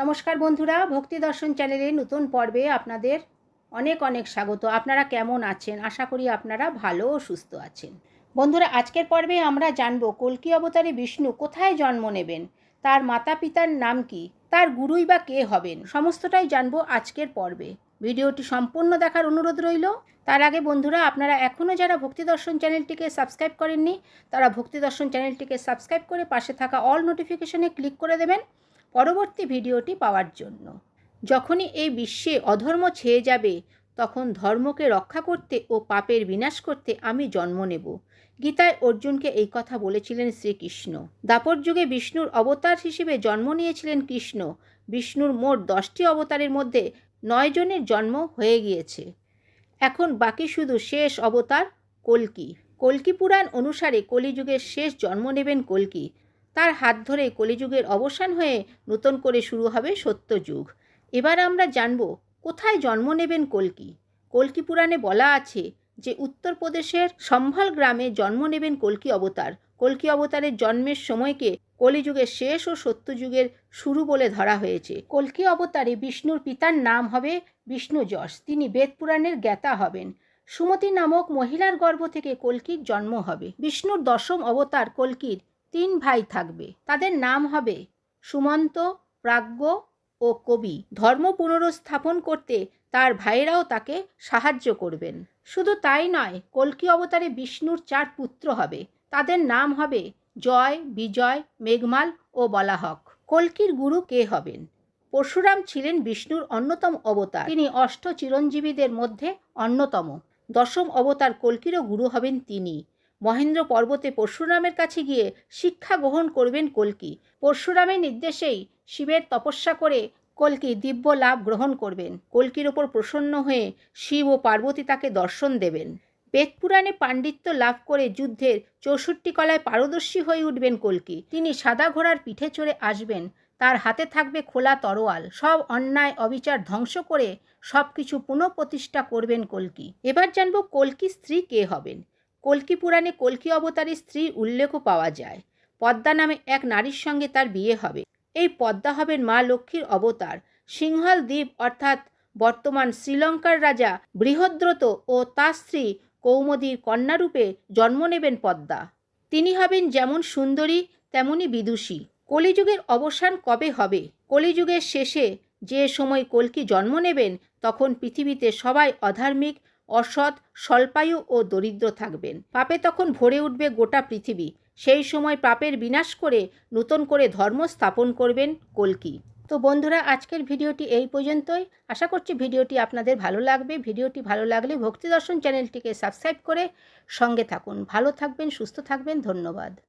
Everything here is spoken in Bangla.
নমস্কার বন্ধুরা, ভক্তি দর্শন চ্যানেলে নতুন পর্বে আপনাদের অনেক অনেক স্বাগত। আপনারা কেমন আছেন? আশা করি আপনারা ভালো ও সুস্থ আছেন। বন্ধুরা, আজকের পর্বে আমরা জানব, কল্কি অবতারে বিষ্ণু কোথায় জন্ম নেবেন? তার মাতা পিতার নাম কি? তার গুরুই বা কে হবেন? সমস্তটাই জানব আজকের পর্বে। ভিডিওটি সম্পূর্ণ দেখার অনুরোধ রইল। তার আগে বন্ধুরা, আপনারা এখনও যারা ভক্তি দর্শন চ্যানেলটিকে সাবস্ক্রাইব করেননি, তারা ভক্তি দর্শন চ্যানেলটিকে সাবস্ক্রাইব করে পাশে থাকা অল নোটিফিকেশনে ক্লিক করে দেবেন। পরবর্তী ভিডিওটি পাওয়ার জন্য। যখনই এই বিশ্বে অধর্ম ছেয়ে যাবে, তখন ধর্মকে রক্ষা করতে ও পাপের বিনাশ করতে আমি জন্ম নেব। গীতায় অর্জুনকে এই কথা বলেছিলেন শ্রীকৃষ্ণ। দাপর যুগে বিষ্ণুর অবতার হিসেবে জন্ম নিয়েছিলেন কৃষ্ণ। বিষ্ণুর মোট দশটি অবতারের মধ্যে নয় জনের জন্ম হয়ে গিয়েছে। এখন বাকি শুধু শেষ অবতার কল্কি। কল্কি পুরাণ অনুসারে কলিযুগের শেষ জন্ম নেবেন কল্কি। তার হাত ধরে কলিযুগের অবসান হয়ে নতুন করে শুরু হবে সত্যযুগ। এবার আমরা জানব, কোথায় জন্ম নেবেন কল্কি? কল্কি পুরাণে বলা আছে যে উত্তরপ্রদেশের সম্ভাল গ্রামে জন্ম নেবেন কল্কি অবতার। কল্কি অবতারের জন্মের সময়কে কলিযুগের শেষ ও সত্যযুগের শুরু বলে ধরা হয়েছে। কল্কি অবতারে বিষ্ণুর পিতার নাম হবে বিষ্ণু যশ তিনি বেদ পুরাণের জ্ঞাতা হবেন। সুমতি নামক মহিলার গর্ভ থেকে কল্কির জন্ম হবে। বিষ্ণুর দশম অবতার কল্কির তিন ভাই থাকবে। তাদের নাম হবে সুমন্ত, প্রাজ্ঞ ও কবি। ধর্ম পুনরুস্থাপন করতে তার ভাইয়েরাও তাকে সাহায্য করবেন। শুধু তাই নয়, কল্কি অবতারে বিষ্ণুর চার পুত্র হবে। তাদের নাম হবে জয়, বিজয়, মেঘমাল ও বলাহক। কল্কির গুরু কে হবেন? পরশুরাম ছিলেন বিষ্ণুর অন্যতম অবতার। তিনি অষ্ট চিরঞ্জীবীদের মধ্যে অন্যতম। দশম অবতার কল্কিরও গুরু হবেন তিনি। মহেন্দ্র পর্বতে পরশুরামের কাছে গিয়ে শিক্ষা গ্রহণ করবেন কল্কি। পরশুরামের নির্দেশেই শিবের তপস্যা করে কল্কি দিব্য লাভ গ্রহণ করবেন। কল্কির ওপর প্রসন্ন হয়ে শিব ও পার্বতী তাকে দর্শন দেবেন। বেদপুরাণে পাণ্ডিত্য লাভ করে যুদ্ধের চৌষট্টি কলায় পারদর্শী হয়ে উঠবেন কলকি। তিনি সাদা ঘোড়ার পিঠে চড়ে আসবেন। তার হাতে থাকবে খোলা তরোয়াল। সব অন্যায় অবিচার ধ্বংস করে সব কিছু পুনঃপ্রতিষ্ঠা করবেন কল্কি। এবার জানব কল্কি স্ত্রী কে হবেন। কল্কি পুরাণে কল্কি অবতারের স্ত্রীর উল্লেখও পাওয়া যায়। পদ্মা নামে এক নারীর সঙ্গে তার বিয়ে হবে। এই পদ্মা হবেন মা লক্ষ্মীর অবতার। সিংহল দ্বীপ অর্থাৎ বর্তমান শ্রীলঙ্কার রাজা বৃহদ্রত ও তার স্ত্রী কৌমদীর কন্যারূপে জন্ম নেবেন পদ্মা। তিনি হবেন যেমন সুন্দরী, তেমনি বিদুষী। কলিযুগের অবসান কবে হবে? কলিযুগের শেষে যে সময় কল্কি জন্ম নেবেন, তখন পৃথিবীতে সবাই অধার্মিক অসৎ, স্বল্পায়ু ও দরিদ্র থাকবেন। পাপে তখন ভরে উঠবে গোটা পৃথিবী। সেই সময় পাপের বিনাশ করে নতুন করে ধর্ম স্থাপন করবেন কল্কি। তো বন্ধুরা, আজকের ভিডিওটি এই পর্যন্তই। আশা করছি ভিডিওটি আপনাদের ভালো লাগবে। ভিডিওটি ভালো লাগলে ভক্তি দর্শন চ্যানেলটিকে সাবস্ক্রাইব করে সঙ্গে থাকুন। ভালো থাকবেন, সুস্থ থাকবেন। ধন্যবাদ।